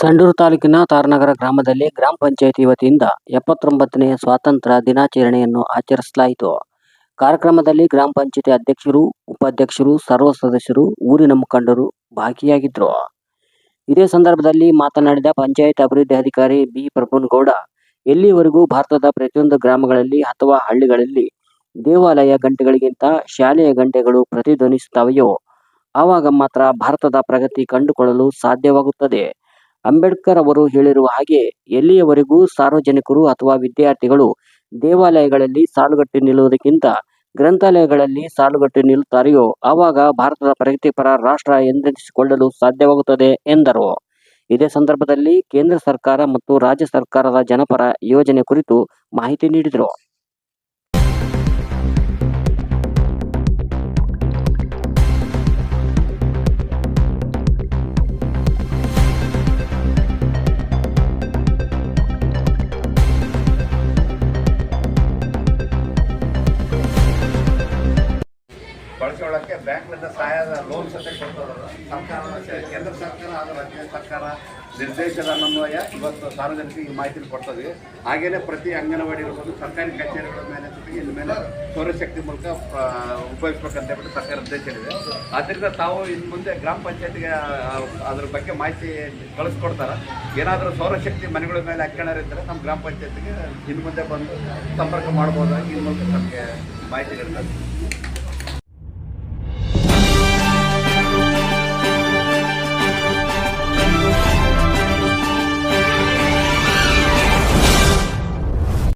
ಸಂಡೂರು ತಾಲೂಕಿನ ತಾರನಗರ ಗ್ರಾಮದಲ್ಲಿ ಗ್ರಾಮ ಪಂಚಾಯಿತಿ ವತಿಯಿಂದ ಎಪ್ಪತ್ತೊಂಬತ್ತನೇ ಸ್ವಾತಂತ್ರ್ಯ ದಿನಾಚರಣೆಯನ್ನು ಆಚರಿಸಲಾಯಿತು. ಕಾರ್ಯಕ್ರಮದಲ್ಲಿ ಗ್ರಾಮ ಪಂಚಾಯಿತಿ ಅಧ್ಯಕ್ಷರು, ಉಪಾಧ್ಯಕ್ಷರು, ಸರ್ವ ಸದಸ್ಯರು, ಊರಿನ ಮುಖಂಡರು ಭಾಗಿಯಾಗಿದ್ದರು ಇದೇ ಸಂದರ್ಭದಲ್ಲಿ ಮಾತನಾಡಿದ ಪಂಚಾಯತ್ ಅಭಿವೃದ್ಧಿ ಅಧಿಕಾರಿ ಬಿ. ಪ್ರಭುನಗೌಡ, ಎಲ್ಲಿವರೆಗೂ ಭಾರತದ ಪ್ರತಿಯೊಂದು ಗ್ರಾಮಗಳಲ್ಲಿ ಅಥವಾ ಹಳ್ಳಿಗಳಲ್ಲಿ ದೇವಾಲಯ ಗಂಟೆಗಳಿಗಿಂತ ಶಾಲೆಯ ಗಂಟೆಗಳು ಪ್ರತಿಧ್ವನಿಸುತ್ತವೆಯೋ, ಆವಾಗ ಮಾತ್ರ ಭಾರತದ ಪ್ರಗತಿ ಕಂಡುಕೊಳ್ಳಲು ಸಾಧ್ಯವಾಗುತ್ತದೆ. ಅಂಬೇಡ್ಕರ್ ಅವರು ಹೇಳಿರುವ ಹಾಗೆ ಎಲ್ಲಿಯವರೆಗೂ ಸಾರ್ವಜನಿಕರು ಅಥವಾ ವಿದ್ಯಾರ್ಥಿಗಳು ದೇವಾಲಯಗಳಲ್ಲಿ ಸಾಲುಗಟ್ಟಿ ನಿಲ್ಲುವುದಕ್ಕಿಂತ ಗ್ರಂಥಾಲಯಗಳಲ್ಲಿ ಸಾಲುಗಟ್ಟಿ ನಿಲ್ಲುತ್ತಾರೆಯೋ, ಆವಾಗ ಭಾರತದ ಪ್ರಗತಿಪರ ರಾಷ್ಟ್ರ ಎಂದೆನಿಸಿಕೊಳ್ಳಲು ಸಾಧ್ಯವಾಗುತ್ತದೆ ಎಂದರು. ಇದೇ ಸಂದರ್ಭದಲ್ಲಿ ಕೇಂದ್ರ ಸರ್ಕಾರ ಮತ್ತು ರಾಜ್ಯ ಸರ್ಕಾರದ ಜನಪರ ಯೋಜನೆ ಕುರಿತು ಮಾಹಿತಿ ನೀಡಿದರು. ಬಳಸ್ಕೊಳ್ಳೋಕ್ಕೆ ಬ್ಯಾಂಕ್ನಿಂದ ಸಹಾಯದ ಲೋನ್ ಸತೆ ಕೊಡ್ತದಲ್ಲ ಸರ್ಕಾರ ಕೇಂದ್ರ ಸರ್ಕಾರ ಹಾಗೂ ರಾಜ್ಯ ಸರ್ಕಾರ ನಿರ್ದೇಶನ ಅನ್ವಯ ಇವತ್ತು ಸಾರ್ವಜನಿಕರಿಗೆ ಮಾಹಿತಿ ಕೊಡ್ತದೆ. ಹಾಗೆಯೇ ಪ್ರತಿ ಅಂಗನವಾಡಿ ಇರ್ಬೋದು, ಸರ್ಕಾರಿ ಕಚೇರಿಗಳ ಮೇಲೆ ಜೊತೆಗೆ ಇನ್ನು ಮೇಲೆ ಸೌರಶಕ್ತಿ ಮೂಲಕ ಉಪಯೋಗಿಸ್ಬೇಕಂತ ಹೇಳ್ಬಿಟ್ಟು ಸರ್ಕಾರ ನಿರ್ದೇಶನ ಇದೆ. ಆದ್ದರಿಂದ ತಾವು ಇನ್ನು ಮುಂದೆ ಗ್ರಾಮ ಪಂಚಾಯತಿಗೆ ಅದ್ರ ಬಗ್ಗೆ ಮಾಹಿತಿ ಕಳಿಸ್ಕೊಡ್ತಾರೆ. ಏನಾದರೂ ಸೌರಶಕ್ತಿ ಮನೆಗಳ ಮೇಲೆ ಹಾಕ್ಕೊಳ್ಳೋರಿದ್ದರೆ ನಮ್ಮ ಗ್ರಾಮ ಪಂಚಾಯತಿಗೆ ಇನ್ನು ಮುಂದೆ ಬಂದು ಸಂಪರ್ಕ ಮಾಡ್ಬೋದಾಗಿ ಇನ್ನು ಮೂಲಕ ನಮಗೆ ಮಾಹಿತಿ